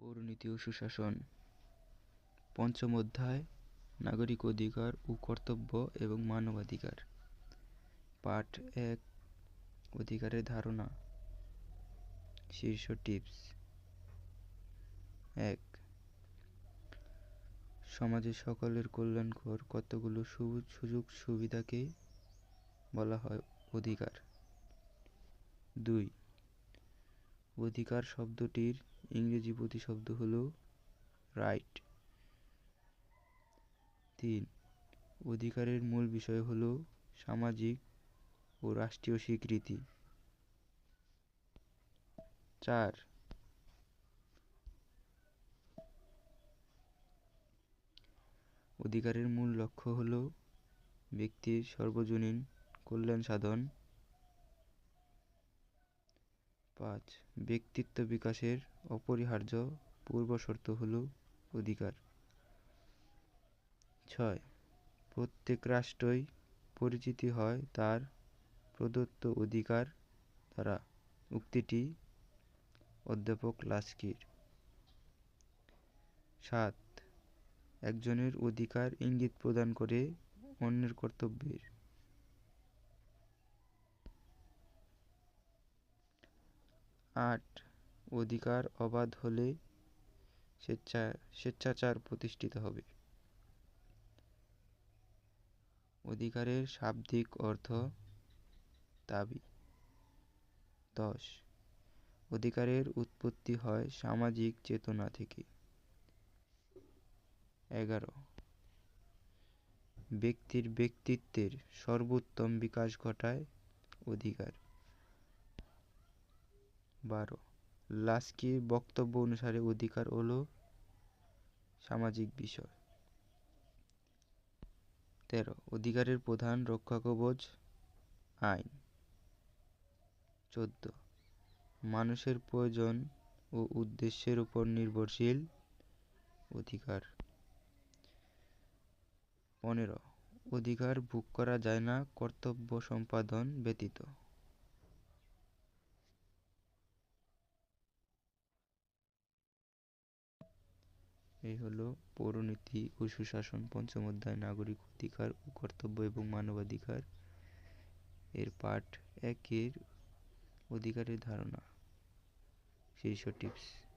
পৌরনীতি ও সুশাসন। পঞ্চম অধ্যায়, নাগরিক অধিকার ও কর্তব্য এবং মানবাধিকার। পাঠ এক, অধিকারের ধারণা। শীর্ষ টিপস। এক সমাজের সকলের কল্যাণকর কতগুলো সুযোগ সুবিধাকে বলা হয় অধিকার। দুই অধিকার শব্দটির ইংরেজি প্রতিশব্দ হল রাইট তিন, অধিকারের মূল বিষয় হল সামাজিক ও রাষ্ট্রীয় স্বীকৃতি। চার, অধিকারের মূল লক্ষ্য হল ব্যক্তির সর্বজনীন কল্যাণ সাধন। পাঁচ, ব্যক্তিত্ব বিকাশের অপরিহার্য পূর্বশর্ত হল অধিকার। ছয়, প্রত্যেক রাষ্ট্রই পরিচিতি হয় তার প্রদত্ত অধিকার দ্বারা। উক্তিটি অধ্যাপক লাস্কির। সাত, একজনের অধিকার ইঙ্গিত প্রদান করে অন্যের কর্তব্যের। আট অধিকার অবাধ হলে স্বেচ্ছা, স্বেচ্ছাচার প্রতিষ্ঠিত হবে। অধিকারের শাব্দিক অর্থ দাবি। দশ, অধিকারের উৎপত্তি হয় সামাজিক চেতনা থেকে। এগারো, ব্যক্তির ব্যক্তিত্বের সর্বোত্তম বিকাশ ঘটায় অধিকার। বারো। লাস্কির বক্তব্য অনুসারে অধিকার হলো সামাজিক বিষয়। তেরো, অধিকারের প্রধান রক্ষা কবচ আইন। চোদ্দ, মানুষের প্রয়োজন ও উদ্দেশ্যের উপর নির্ভরশীল অধিকার। পনেরো, অধিকার ভোগ করা যায় না, কর্তব্য সম্পাদন ব্যতীত। এই হলো পৌরনীতি ও সুশাসন পঞ্চম অধ্যায়, নাগরিক অধিকার ও কর্তব্য এবং মানবাধিকার। এর পাঠ একের অধিকারের ধারণা। শীর্ষ টিপস